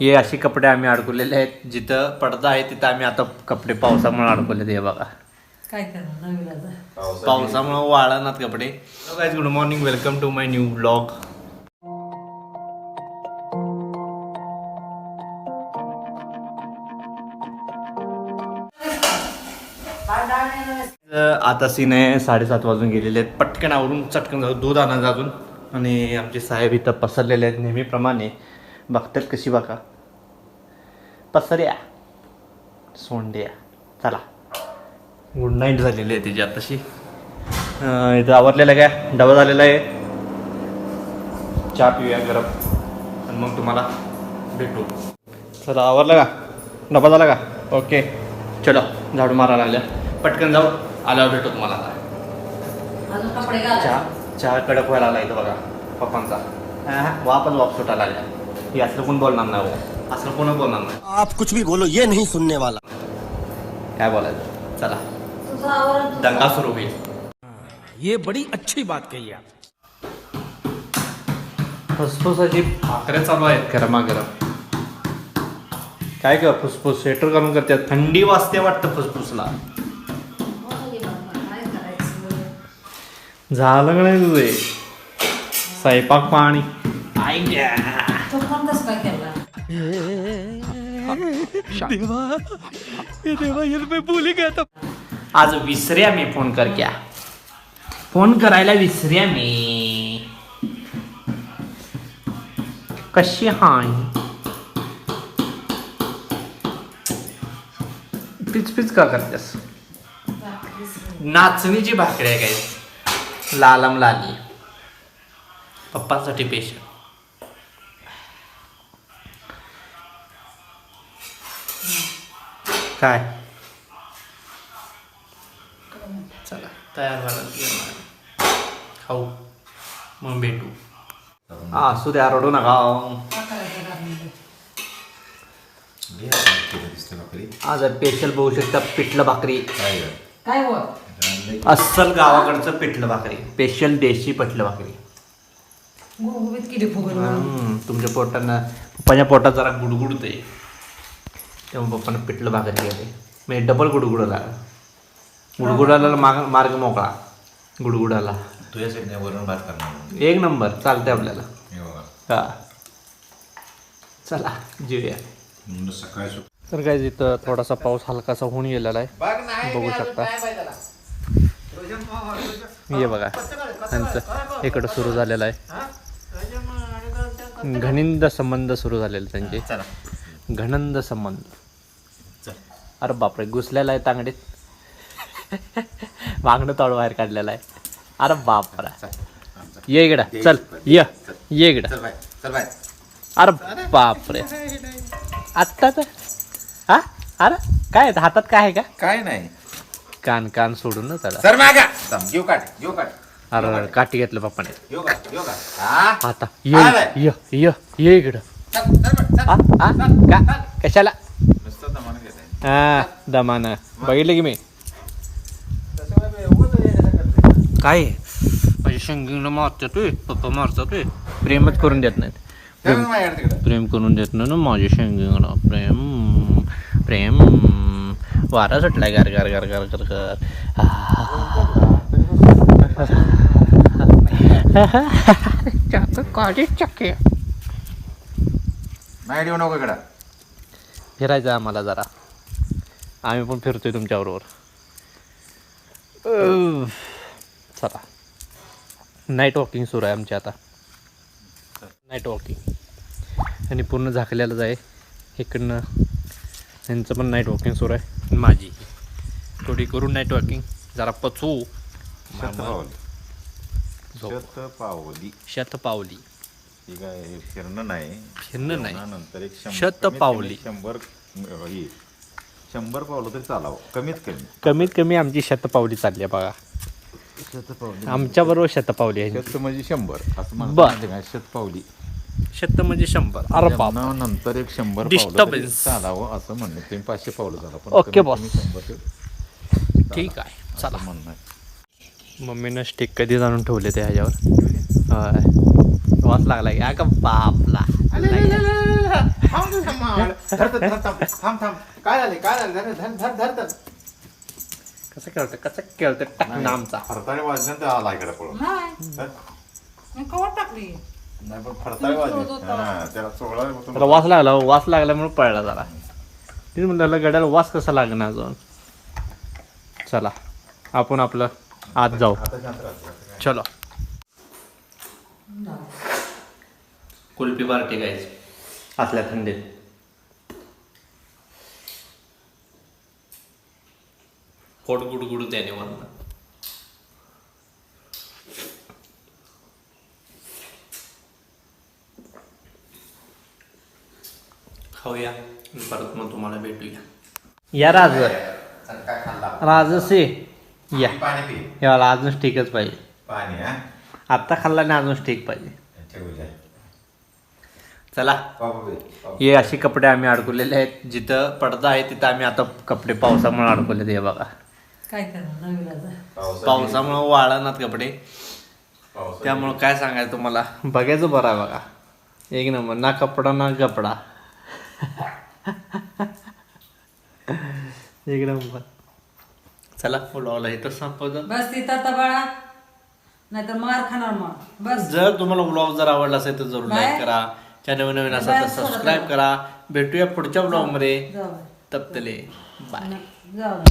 हे असे कपडे आम्ही अडकवलेले आहेत. जिथं पडदा आहे तिथं आम्ही आता कपडे पावसामुळे अडकवले हे बघा. काय करणार पावसामुळे. वाळणार कपडे. Guys good morning welcome to my new blog आता सीन आहे साडेसात वाजून गेलेले आहेत. पटकन आवरून चटकन जाऊ दूध आणायचं अजून. आणि आमचे साहेब इथं पसरलेले आहेत नेहमीप्रमाणे. बघतात कशी बघा. पसर्या. सोंड्या. चला. गुड नाईट झालेली आहे तिची आताशी. इथं आवरलेलं आहे. काय डबा झालेला आहे. चहा पिऊया गरम. आणि मग तुम्हाला भेटू. चला आवरलं का? डबा झाला का? ओके. चलो झाडू मारायला लागल्या. पटकन जाऊ. आल्यावर भेटू तुम्हाला आता. अजून कपडे घाला. चहा चहा कडक व्हायला लागला इथं बघा. पप्पांचा. हा, वापच वाप सुटायला लागल्या. असलं कोण बोलणार नाही हो. असलं कोण बोलणार नाही. आप कुछ भी बोलो ये नहीं सुनने वाला। काय बोलायचं? चला. तुझं आवरण दंगा सुरू होईल. ये बड़ी अच्छी बात कही आप। फुसफुसाची भाकऱ्या चालू आहेत गरमागरम. काय कर फुसफुस? स्वेटर घालून करतात थंडी वाजते वाटतं फुसफुसला. झालं का नाही तुझे स्वयंपाक पाणी. आई ग्या. तो कसं काय केला? आज विसऱ्या मी फोन कर क्या. फोन करायला विसऱ्या मी. कशी हाय? पिच पिच का करतेस? नाचणीची भाकरी आहे काय? लालम लाली. पप्पांसाठी पेशंट काय? चला. तयार व्हायला खाऊ. मग भेटू. हा असू द्या रडू नका. काय करायचं घरामध्ये? आज स्पेशल बघू शकता पिठलं भाकरी. काय हो? अस्सल गावाकडचं पिठलं भाकरी. स्पेशल देशी पिठलं भाकरी. गुबगुबीत किती फुगल हम्म, तुमच्या पोटानं पप्पाच्या पोटात जरा गुडगुडते तेव्हा पप्पानं पिठलं भाकरी केले म्हणजे डबल गुडगुडाला. गुडगुडाला माग मार्ग मोकळा. गुडगुडाला. तुझ्यासाठी नाही वरण भात करणार एक नंबर. चालतंय आपल्याला. हे बघा. हा. चला जेऊया. तर काय इथं थोडासा पाऊस हलकासा होऊन गेलेला आहे. बघू शकता. हे बघा. त्यांचं इकडं सुरू झालेलं आहे. घनिंद संबंध सुरू झालेले त्यांचे. चला. घनंद संबंध. अरे बापरे घुसलेला आहे तांगडीत. मागणं तळ बाहेर काढलेला आहे. अरे बापरा. ये इकडं चल ये ये. इकडं. चल चल अरे बापरे. आत्ता तर? हा? अरे काय? हातात काय आहे का? काय नाही. कान कान सोडून ना त्याला. सर मागा. थांब, घेऊ काट घेऊ काट अरे काठी. घेतलं पप्पाने. घेऊ घेऊ हा? आता. ये ये ये ये इकडं. चल, चल चल. हा हा? का कशाला. हा दमानं. बघितलं की मी? काय? माझ्या शंगीला मारतात पप्पा मारतात प्रेमच करून देत नाहीत. तिकडं. प्रेम करून देत नाही ना माझ्या शेंगीला प्रेम प्रेम. वारा सुटलाय गार गार गार गार गार गार. चक्के येऊ नको इकडं. फिरायचं आम्हाला जरा. आम्ही पण फिरतोय तुमच्याबरोबर चला. नाईट वॉकिंग सुरू आहे आमची आता. नाईट वॉकिंग आणि पूर्ण झाकलेलंच आहे. इकडनं यांचं पण नाईट वॉकिंग सुरू आहे. माझी. थोडी करू नाईट वॉकिंग जरा पचवू. शतपावली. शतपावली. फिरणं नाही. फिरणं नाही. नंतर एक. कमीत कमी शंभर शंभर पावलं तरी चालावं कमीत कमी कमीत कमी आमची शतपावली चालली आहे बघा शतपावली आमच्याबरोबर शतपावली आहे शत म्हणजे शंभर असं बर. म्हणतात का शतपावली शत म्हणजे शंभर अरे बाप लग्ना नंतर एक शंभर पावलं तरी Disturbance. चालावं असं म्हणणं तुम्ही पाचशे पावलं झालं पण ओके, कमीत boss. कमी शंभर ते ठीक आहे चला असं म्हणणं आहे मम्मीनं स्टिक कधी जाणून ठेवले ते ह्याच्यावर होय वास लागला की अगं बापला धर धर धर थांब थांब थांब. काय झाले काय झाले? धर धर धर धर धर. कसं खेळतं कसं खेळतं नामचा. फरताळे वाजल्यानंतर आला इकडे पळून नाही. धर. मी कवर टाकली. नाही पण फरताळे वाजले. हा त्याला सोळा त्याला वास लागला वास लागल्यामुळे पळला जरा. तेच म्हणलं गड्याला वास कसा लागणार अजून? चला आपण आपलं आत जाऊ. आता शांत राहतो चलो. कुल्फी पार्टी गायच असल्या थंडीत. पोट गुडगुडू त्याने वरनं. खाऊया. परत मग तुम्हाला भेटूया. या राज काय खाल्ला? राजसे. या. पाणी पी याला अजून स्टिकच पाहिजे. पाणी आत्ता खाल्ला नाही अजून स्टिक पाहिजे. चला. हे असे कपडे आम्ही अडकवलेले आहेत. जिथं पडदा आहे तिथं आम्ही आता कपडे पावसामुळे अडकवले हे बघा. काय करणार नवीन पावसामुळे वाळणार कपडे. त्यामुळं काय सांगायचं तुम्हाला? बघायचं बरं आहे बघा. एक नंबर ना कपडा ना कपडा एक नंबर. चला बोलावलं हे तर संपवलं बस तिथं आता बाळा. नाहीतर मार खाणार मग. बस. जर तुम्हाला ब्लॉग जर आवडला असेल तर जरूर लाईक. करा. चॅनल नवीन असेल तर सबस्क्राईब करा. भेटूया पुढच्या ब्लॉगमध्ये. जाऊ तप तले बाय जाऊ